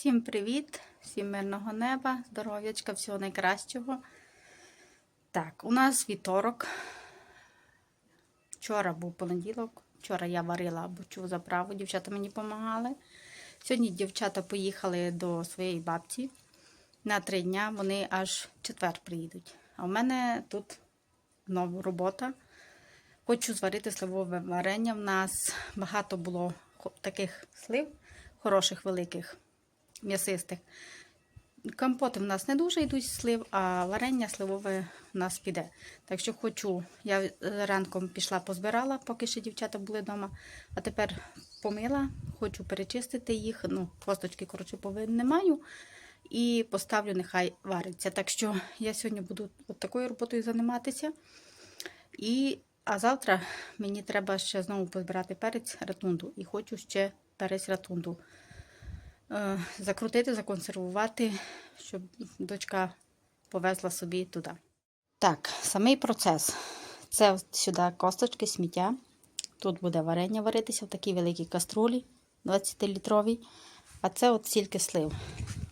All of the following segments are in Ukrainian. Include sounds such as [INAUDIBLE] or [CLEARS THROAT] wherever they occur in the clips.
Всім привіт, всім мирного неба, здоров'ячка, всього найкращого. Так, у нас вівторок. Вчора був понеділок. Вчора я варила бучу заправу, дівчата мені допомагали. Сьогодні дівчата поїхали до своєї бабці на три дня. Вони аж четвер приїдуть. А в мене тут знову робота. Хочу зварити сливове варення. В нас багато було таких слив, хороших, великих, м'ясистих. Компоти в нас не дуже йдуть слив, а варення сливове в нас піде. Так що хочу, я е, ранком пішла позбирала, поки ще дівчата були вдома. А тепер помила, хочу перечистити їх. Ну, косточки, коротше, повинен не маю. І поставлю, нехай вариться. Так що я сьогодні буду от такою роботою займатися. І, а завтра мені треба ще знову позбирати перець ратунду. І хочу ще перець ратунду закрутити, законсервувати, щоб дочка повезла собі туди. Так, самий процес. Це сюди косточки, сміття. Тут буде варення варитися в такій великій каструлі 20-літровій. А це от стільки слив.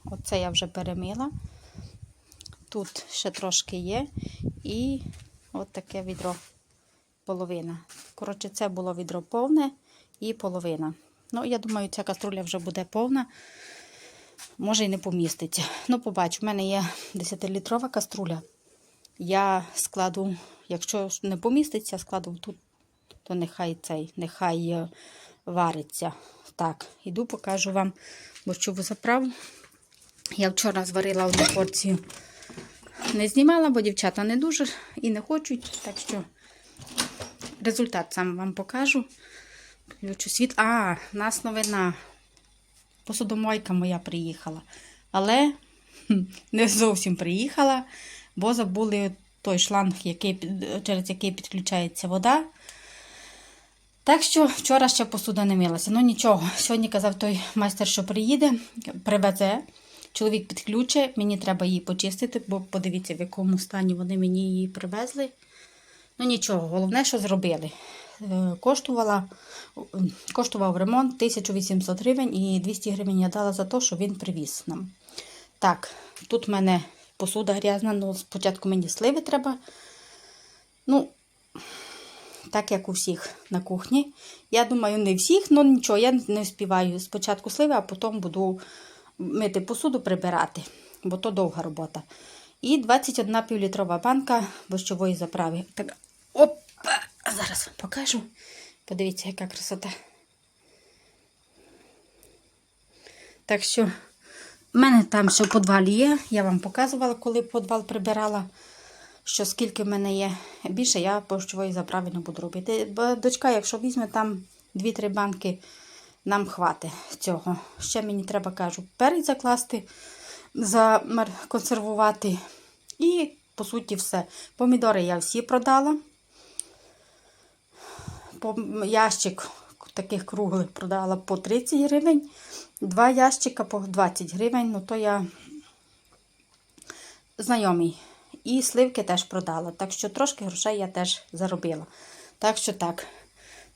Оце я вже перемила. Тут ще трошки є. І от таке відро половина. Коротше, це було відро повне і половина. Ну, я думаю, ця каструля вже буде повна. Може і не поміститься. Ну, побачу, в мене є 10-літрова каструля. Я складу, якщо не поміститься, складу тут, то нехай цей, нехай е, вариться. Так, іду, покажу вам борщову заправу. Я вчора зварила одну порцію. Не знімала, бо дівчата не дуже і не хочуть. Так що результат сам вам покажу. Включу світ. А, в нас новина. Посудомойка моя приїхала. Але не зовсім приїхала, бо забули той шланг, який, через який підключається вода. Так що вчора ще посуда не милася. Ну нічого, сьогодні казав той майстер, що приїде, привезе. Чоловік підключить, мені треба її почистити, бо подивіться, в якому стані вони мені її привезли. Ну нічого, головне, що зробили. Е, Коштувала, коштував ремонт 1800 гривень і 200 гривень я дала за те, що він привіз нам. Так, тут в мене посуда грязна, ну спочатку мені сливи треба. Ну, так як у всіх на кухні. Я думаю, не всіх, але нічого, я не вспіваю. Спочатку сливи, а потім буду мити посуду, прибирати, бо то довга робота. І 21 півлітрова банка борщової заправи. Опа! Зараз вам покажу. Подивіться, яка красота. Так що, в мене там ще в підвалі є. Я вам показувала, коли підвал прибирала, що скільки в мене є. Більше я борщової заправи не буду робити. Дочка, якщо візьме там 2-3 банки, нам хватить цього. Ще мені треба, кажу, перець закласти, законсервувати. І, по суті, все. Помідори я всі продала. По ящик таких круглих продала по 30 гривень. Два ящика по 20 гривень. Ну, то я знайомий. І сливки теж продала. Так що трошки грошей я теж заробила. Так що так.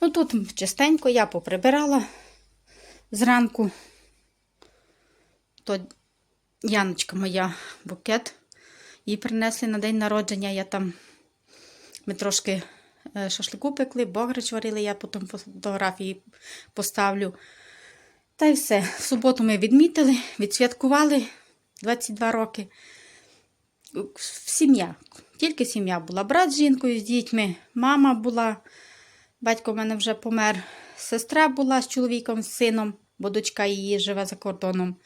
Ну тут частенько я поприбирала зранку. То Яночка моя букет. Їй принесли на день народження. Я там ми трошки шашлику пекли, бограч варили, я потім фотографії поставлю. Та й все. В суботу ми відмітили, відсвяткували 22 роки. Сім'я. Тільки сім'я була. Брат з жінкою, з дітьми, мама була, батько в мене вже помер, сестра була з чоловіком, з сином, бо дочка її живе за кордоном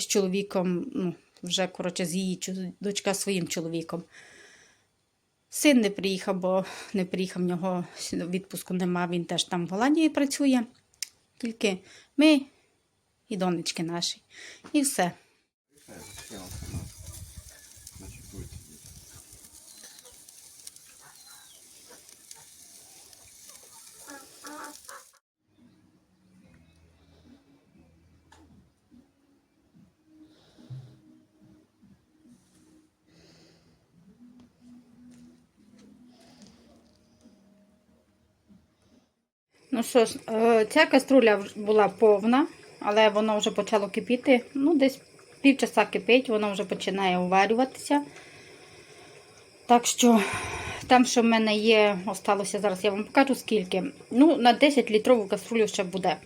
з чоловіком, ну, вже, коротше, з її дочка своїм чоловіком. Син не приїхав, бо не приїхав, в нього відпуску нема, він теж там в Голландії працює. Тільки ми і донечки наші. І все. Ну що ж, е, ця каструля була повна, але воно вже почало кипіти. Ну, десь півчаса кипить, воно вже починає уварюватися. Так що там, що в мене є, осталося зараз, я вам покажу скільки. Ну, на 10 літрову каструлю ще буде.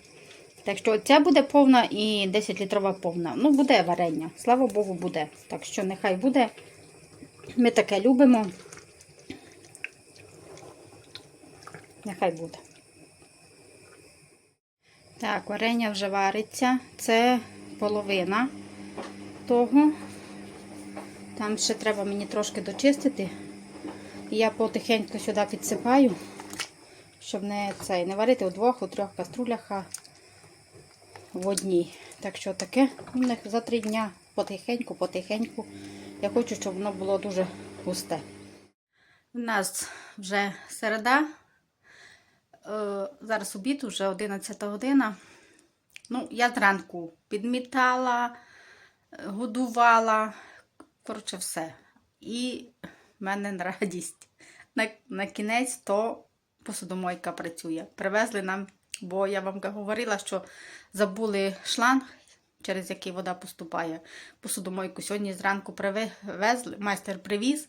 Так що ця буде повна і 10 літрова повна. Ну, буде варення. Слава Богу, буде. Так що нехай буде. Ми таке любимо. Нехай буде. Так, варення вже вариться. Це половина того. Там ще треба мені трошки дочистити. І я потихеньку сюди підсипаю, щоб не, цей, не варити у двох, у трьох каструлях, а в одній. Так що таке у них за три дня потихеньку, потихеньку. Я хочу, щоб воно було дуже густе. У нас вже середа. Е, зараз обід, вже 11 година. Ну, я зранку підмітала, годувала, коротше, все. І в мене радість. На, на кінець то посудомойка працює. Привезли нам, бо я вам говорила, що забули шланг, через який вода поступає. Посудомойку сьогодні зранку привезли, майстер привіз.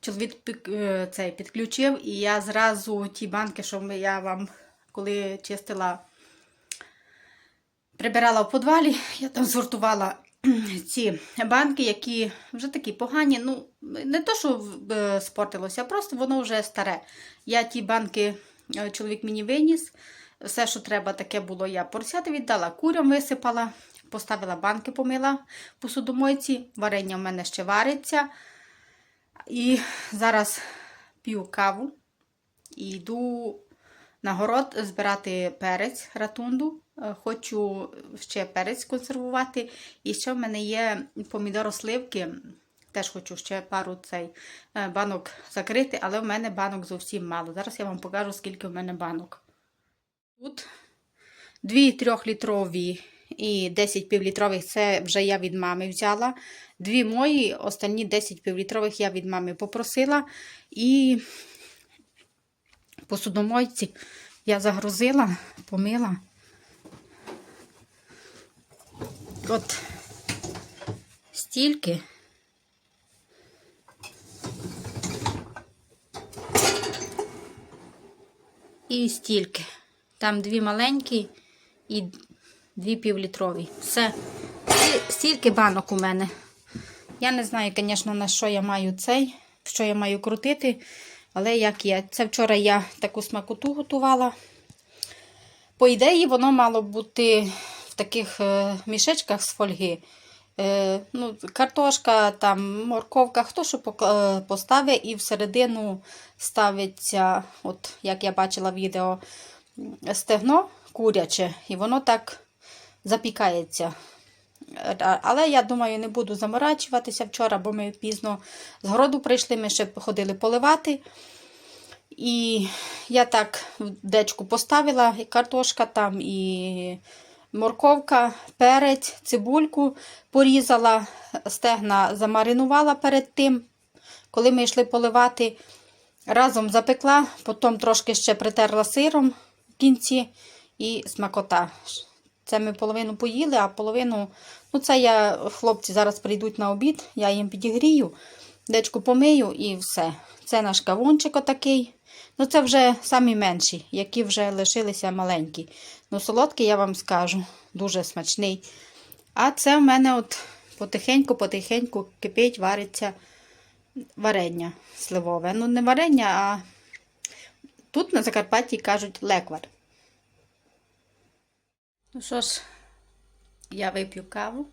Чоловік е, цей підключив, і я зразу ті банки, що я вам коли чистила, прибирала в подвалі, я там сортувала [CLEARS THROAT] ці банки, які вже такі погані. Ну, не то, що е, спортилося, просто воно вже старе. Я ті банки, е, чоловік мені виніс. Все, що треба, таке було, я поросяти віддала, курям висипала, поставила банки, помила посудомойці. Варення в мене ще вариться. І зараз п'ю каву і йду на город збирати перець ратунду. Е, Хочу ще перець консервувати. І ще в мене є помідоросливки. Теж хочу ще пару цей е, банок закрити, але в мене банок зовсім мало. Зараз я вам покажу, скільки в мене банок. Тут дві трьохлітрові і 10 півлітрових це вже я від мами взяла. Дві мої, останні 10 півлітрових я від мами попросила. І посудомойці я загрузила, помила. От стільки. І стільки. Там дві маленькі і дві півлітрові. Все. Стільки банок у мене. Я не знаю, звісно, на що я маю цей, що я маю крутити. Але як є. Це вчора я таку смакоту готувала. По ідеї, воно мало бути в таких е, мішечках з фольги. Е, ну, картошка, там, морковка, хто що е, поставить, і всередину ставиться, от як я бачила відео, стегно куряче, і воно так запікається. Е, Але я думаю, не буду заморачуватися вчора, бо ми пізно з городу прийшли, ми ще ходили поливати. І я так дечку поставила і картошка там, і морковка, перець, цибульку порізала, стегна замаринувала перед тим. Коли ми йшли поливати, разом запекла, потім трошки ще притерла сиром в кінці і смакота. Це ми половину поїли, а половину, ну це я, хлопці зараз прийдуть на обід, я їм підігрію, дечку помию і все. Це наш кавунчик отакий. Ну, це вже самі менші, які вже лишилися маленькі. Ну, солодкий, я вам скажу, дуже смачний. А це в мене от потихеньку-потихеньку кипить, вариться варення сливове. Ну, не варення, а тут на Закарпатті кажуть леквар. Ну що ж, я вип'ю каву.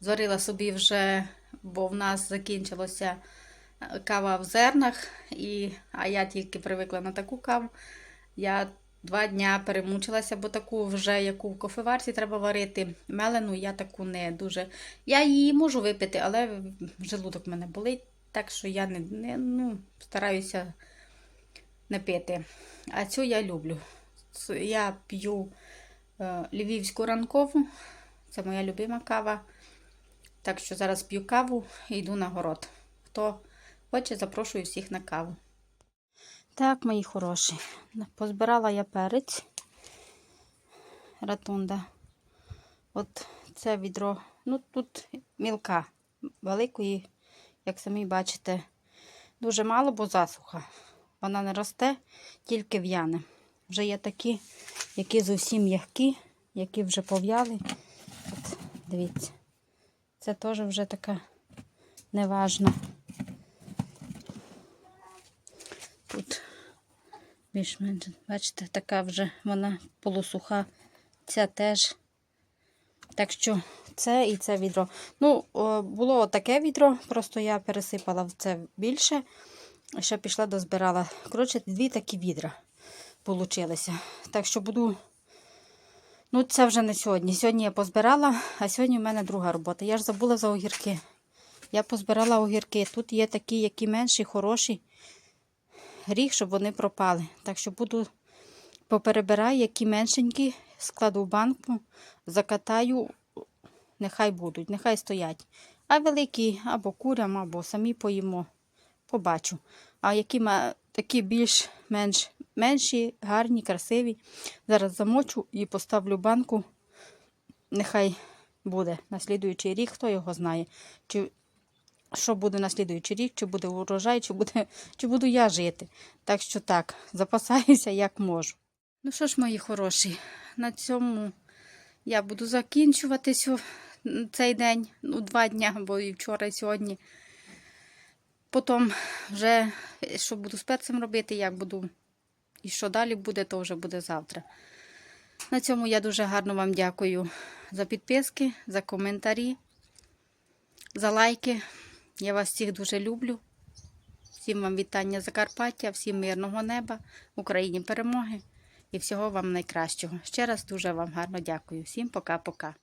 Зварила собі вже, бо в нас закінчилося е, кава в зернах, і, а я тільки привикла на таку каву. Я два дня перемучилася, бо таку вже, яку в кофеварці треба варити, мелену, я таку не дуже. Я її можу випити, але желудок в мене болить, так що я не, не ну, стараюся не пити. А цю я люблю. Я п'ю львівську ранкову. Це моя любима кава. Так що зараз п'ю каву і йду на город. Хто хоче, запрошую всіх на каву. Так, мої хороші. Позбирала я перець. Ратунда. От це відро, ну тут мілка, великої, як самі бачите, дуже мало, бо засуха. Вона не росте, тільки в'яне. Вже є такі, які зовсім м'які, які вже пов'яли. Дивіться, це теж вже така неважна. Тут більш-менш, бачите, така вже вона полусуха. Ця теж. Так що це і це відро. Ну, було таке відро, просто я пересипала в це більше. Ще пішла дозбирала. Коротше, дві такі відра получилися. Так що буду. Ну, це вже не сьогодні. Сьогодні я позбирала, а сьогодні в мене друга робота. Я ж забула за огірки. Я позбирала огірки. Тут є такі, які менші, хороші. Гріх, щоб вони пропали. Так що буду поперебираю, які меншенькі, складу в банку, закатаю, нехай будуть, нехай стоять. А великі або курям, або самі поїмо. Побачу. А які такі більш-менш менші, гарні, красиві. Зараз замочу і поставлю банку. Нехай буде на слідуючий рік, хто його знає. Чи що буде на слідуючий рік, чи буде урожай, чи, буде, чи буду я жити. Так що так, запасаюся як можу. Ну що ж, мої хороші, на цьому я буду закінчувати цей день, ну, два дня, бо і вчора, і сьогодні. Потім вже, що буду з перцем робити, як буду і що далі буде, то вже буде завтра. На цьому я дуже гарно вам дякую за підписки, за коментарі, за лайки. Я вас всіх дуже люблю. Всім вам вітання Закарпаття, всім мирного неба, Україні перемоги і всього вам найкращого. Ще раз дуже вам гарно дякую. Всім пока-пока.